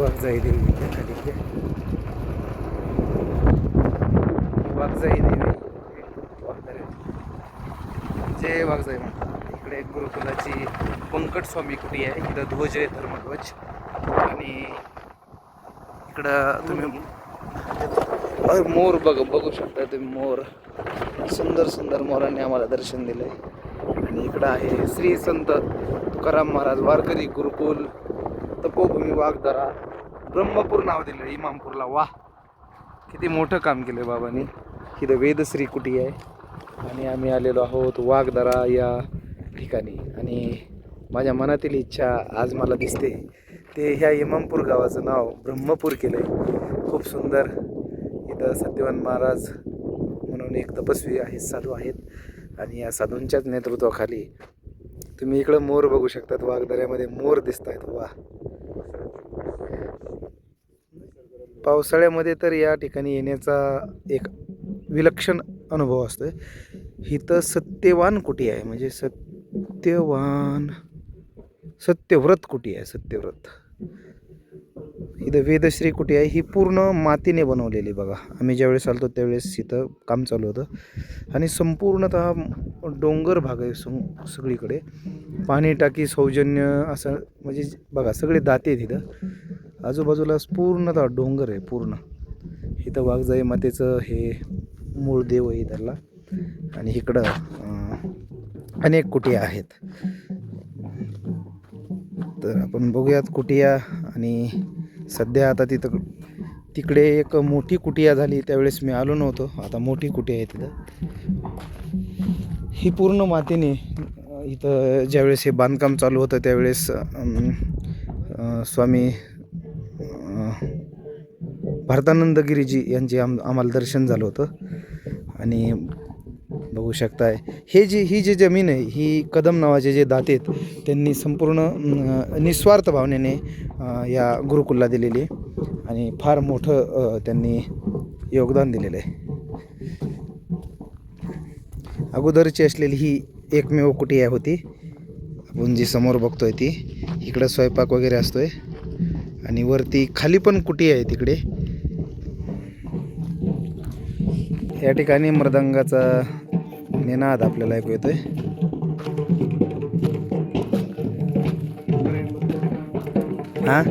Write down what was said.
वाघजाई देवी इथे खाली. वाघजाई देवी जय वाघजाई म्हणतात. इकडे गुरुकुलाची पंकट स्वामी कुटी आहे? इकडं ध्वज आहे धर्मध्वज आणि इकडं तुम्ही मोर बघ बघू शकता तुम्ही मोर. सुंदर सुंदर मोरांनी आम्हाला दर्शन दिलंय. आणि इकडं आहे श्री संत तुकाराम महाराज वारकरी गुरुकुल. तपोभूमी वाघदरा. ब्रह्मपूर नाव दिलं इमामपूरला. वा किती मोठं काम केलं बाबांनी. इथं वेदश्री कुटी आहे. आणि आम्ही आलेलो आहोत वाघदरा या ठिकाणी. आणि माझ्या मनातील इच्छा आज मला दिसते ते ह्या इमामपूर गावाचं नाव ब्रह्मपूर केलं आहे खूप सुंदर. इथं सत्यवान महाराज म्हणून एक तपस्वी आहेत साधू आहेत. आणि या साधूंच्याच नेतृत्वाखाली तुम्ही इकडं मोर बघू शकतात. वाघदऱ्यामध्ये मोर दिसत आहेत वा. पावसाळ्यामध्ये तर या ठिकाणी येण्याचा एक विलक्षण अनुभव असतो इथं सत्यवान कुटी आहे? म्हणजे सत्यवान सत्यव्रत कुटी आहे? सत्यव्रत. इथं वेदश्री कुटी आहे? ही पूर्ण मातीने बनवलेली बघा. आम्ही ज्यावेळेस आलतो त्यावेळेस इथं काम चालू होतं. आणि संपूर्णतः डोंगर भाग आहे सं सगळीकडे. पाणी टाकी सौजन्य असं म्हणजे बघा सगळे दाते आहेत आजूबाजूला पूर्णतः डोंगर आहे पूर्ण. इथं वाघजाई मातेचं हे मूळ देव आहे त्याला. आणि इकडं अनेक कुटिया आहेत. तर आपण बघूयात कुटिया आणि सध्या आता तिथं तिकडे एक मोठी कुटिया झाली त्यावेळेस मी आलो नव्हतो. आता मोठी कुटिया आहे तिथं. ही पूर्ण मातीने इथं ज्यावेळेस हे बांधकाम चालू होतं त्यावेळेस स्वामी भारतानंदगिरीजी यांचे आम आम्हाला दर्शन झालं होतं. आणि बघू शकताय हे जी ही जी जमीन आहे ही कदम नावाचे जे दाते आहेत त्यांनी संपूर्ण निस्वार्थ भावनेने या गुरुकुलला दिलेली आहे. आणि फार मोठं त्यांनी योगदान दिलेलं आहे. अगोदरची असलेली ही एकमेव कुटी आहे होती. आपण जी समोर बघतोय ती इकडं स्वयंपाक वगैरे असतोय. आणि वरती खाली पण कुटी आहे तिकडे. या ठिकाणी मृदंगाचा निनाद आपल्याला ऐकू येतोय. हा?